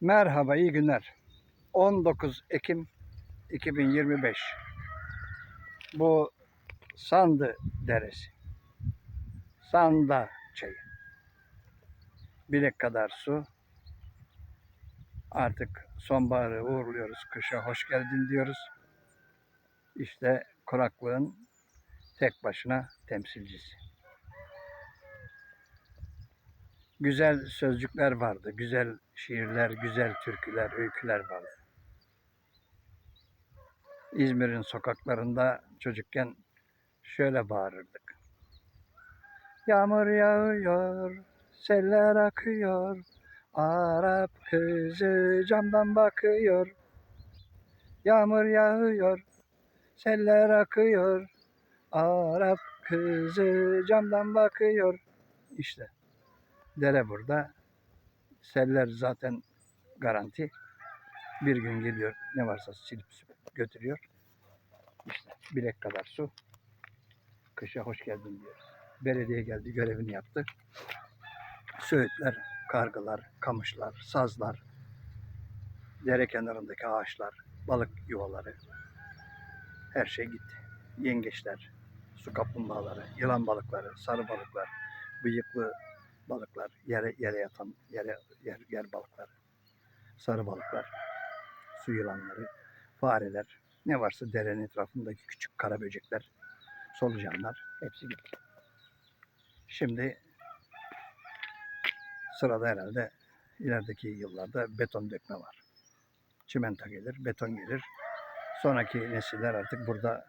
Merhaba, iyi günler. 19 Ekim 2025. Bu Sandı Deresi. Sanda çayı. Bilek kadar su. Artık sonbaharı uğurluyoruz. Kışa hoş geldin diyoruz. İşte kuraklığın tek başına temsilcisi. Güzel sözcükler vardı, güzel şiirler, güzel türküler, öyküler vardı. İzmir'in sokaklarında çocukken şöyle bağırırdık. Yağmur yağıyor, seller akıyor, Arap kızı camdan bakıyor. Yağmur yağıyor, seller akıyor, Arap kızı camdan bakıyor. İşte dere burada. Seller zaten garanti. Bir gün geliyor ne varsa silip götürüyor. İşte bilek kadar su. Kışa hoş geldin diyoruz. Belediye geldi görevini yaptı. Söğütler, kargılar, kamışlar, sazlar, dere kenarındaki ağaçlar, balık yuvaları her şey gitti. Yengeçler, su kaplumbağaları, yılan balıkları, sarı balıklar, bıyıklı balıklar, yere yere yatan yere yer, yer balıkları, sarı balıklar, su yılanları, fareler, ne varsa derenin etrafındaki küçük kara böcekler, solucanlar hepsi gitti. Şimdi sırada herhalde ilerideki yıllarda beton dökme var. Çimento gelir, beton gelir. Sonraki nesiller artık burada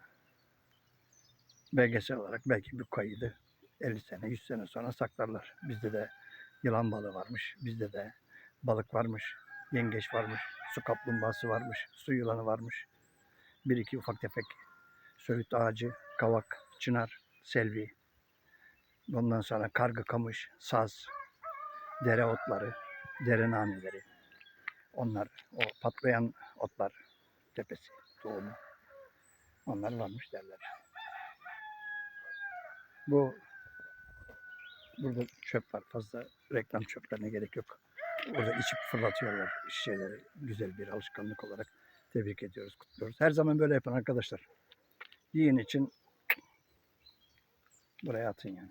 belgesel olarak belki bir kaydı 50 sene, 100 sene sonra saklarlar. Bizde de yılan balığı varmış, bizde de balık varmış, yengeç varmış, su kaplumbağası varmış, su yılanı varmış. Bir iki ufak tefek söğüt ağacı, kavak, çınar, selvi. Ondan sonra kargı kamış, saz, dere otları, dere naneleri. Onlar, o patlayan otlar tepesi, tohumu. Onlar varmış derler. Bu Burada çöp var fazla. Reklam çöplerine gerek yok. Orada içip fırlatıyorlar şişeleri. Güzel bir alışkanlık olarak tebrik ediyoruz, kutluyoruz. Her zaman böyle yapın arkadaşlar. Yiyin için buraya atın yani.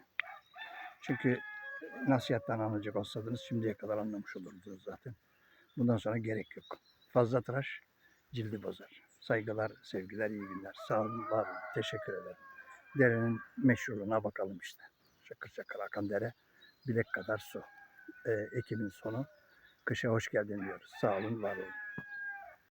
Çünkü nasihattan anlayacak olsaydınız şimdiye kadar anlamış olurdunuz zaten. Bundan sonra gerek yok. Fazla tıraş cildi bozar. Saygılar, sevgiler, iyi günler. Sağ olun, var olun. Teşekkür ederim. Derenin meşhurluğuna bakalım işte. Şakır akan dere, bilek kadar su. Ee, Ekim'in sonu. Kışa hoş geldin diyoruz. Sağ olun, var olun.